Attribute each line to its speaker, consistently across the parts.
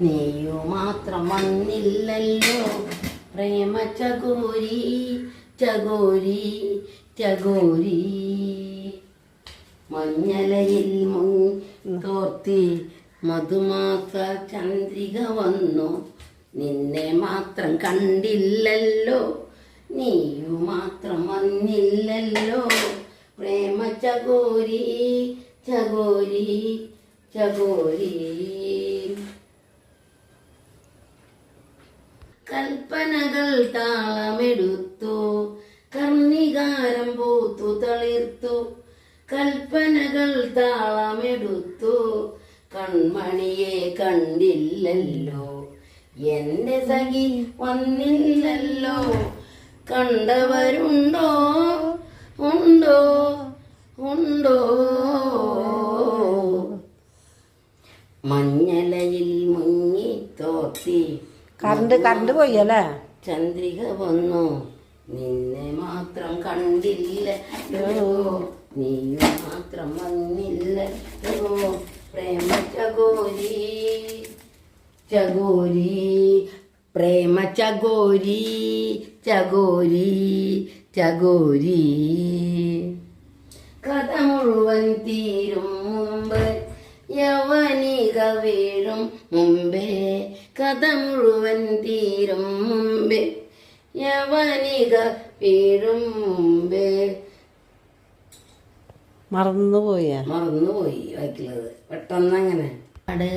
Speaker 1: നീയു മാത്രം വന്നില്ലല്ലോ. പ്രേമ ചകോരി ചകോരി ചകോരി. മഞ്ഞലയിൽ തോർത്തി മധുമാസ ചന്ദ്രിക വന്നു. നിന്നെ മാത്രം കണ്ടില്ലല്ലോ. നീയു മാത്രം വന്നില്ലല്ലോ. പ്രേമ ചകോരി ചകോരി ചകോരി കൽപ്പനകൾ താളമെടുത്തു കർണികാരം പൂത്തു തളിർത്തു. കൽപ്പനകൾ താളമെടുത്തു കൺമണിയെ കണ്ടില്ലല്ലോ. എന്റെ സഖി വന്നില്ലല്ലോ. കണ്ടവരുണ്ടോ? ഉണ്ടോ? ഉണ്ടോ? മഞ്ഞലയിൽ മുങ്ങി തോത്തി
Speaker 2: കറണ്ട് കറണ്ട് പോയി അല്ലേ
Speaker 1: ചന്ദ്രിക വന്നു. നിന്നെ മാത്രം കണ്ടില്ല. നീയും മാത്രം വന്നില്ല. പ്രേമ ചകോരി ചകോരി പ്രേമ ചകോരി ചകോരി ചകോരി. കഥ മുഴുവൻ തീരും മുമ്പ് യവനിക വീഴും മുമ്പേ കഥ മുഴുവൻ തീരും മുമ്പേ. യവനിക വീഴും മുമ്പേ.
Speaker 2: മറന്നുപോയ.
Speaker 1: മറന്നുപോയി വയ്ക്കുന്നത് പെട്ടെന്ന് അങ്ങനെ പാട്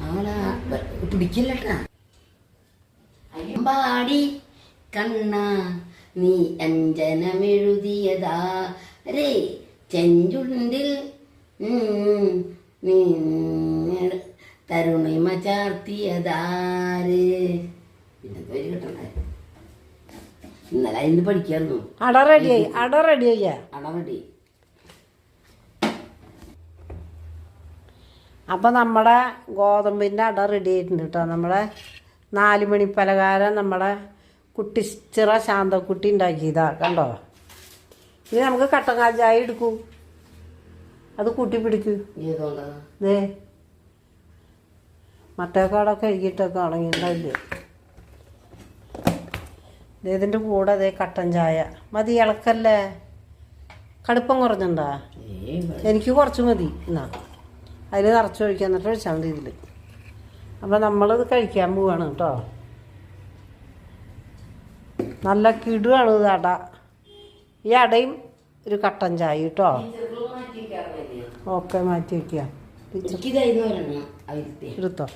Speaker 1: അവളെ പിടിക്കില്ലട്ടാ. അയ്യമ്പാടി കണ്ണ നീ അഞ്ജനമെഴുതിയതാ. രേ ചെഞ്ചുണ്ടിൽ ഉം, നീ തരുണിമ ചാർത്തിയതാര് പിന്നെ പേര് കിട്ടണ്ടേ ഇന്നലെ ഇന്ന് പഠിക്കായിരുന്നു.
Speaker 2: അട റെഡിയായി അട റെഡിയായി
Speaker 1: റെഡി
Speaker 2: അപ്പം നമ്മുടെ ഗോതമ്പിന്റെ അട റെഡി ആയിട്ടുണ്ട് കേട്ടോ നമ്മുടെ നാല് മണി പലകാരം നമ്മുടെ കുട്ടിച്ചിറ ശാന്തക്കുട്ടി ഉണ്ടാക്കിയതാ. കണ്ടോ? ഇനി നമുക്ക് കട്ടങ്കാൽ ചായ എടുക്കൂ. അത് കൂട്ടി പിടിക്കൂ. ദേ. കാടൊക്കെ കഴുകിയിട്ടൊക്കെ ഉണങ്ങിയിട്ടുണ്ടാവില്ലേ ദേ ഇതിന്റെ കൂടെ അതേ കട്ടൻ ചായ. മതി ഇളക്കല്ലേ? കടുപ്പം കുറഞ്ഞുണ്ടാ? എനിക്ക് കുറച്ച് മതി. എന്നാ അതിൽ നിറച്ച് ഒഴിക്കാൻ എന്നിട്ട് ഒഴിച്ചാൽ മതി ഇതിൽ അപ്പോൾ നമ്മളത് കഴിക്കാൻ പോവാണ് കേട്ടോ. നല്ല കിടുവാണ് ഇത് അട. ഈ അടയും ഒരു കട്ടൻ ചായ കേട്ടോ. ഓക്കെ മാറ്റി വയ്ക്കുക എടുത്തോ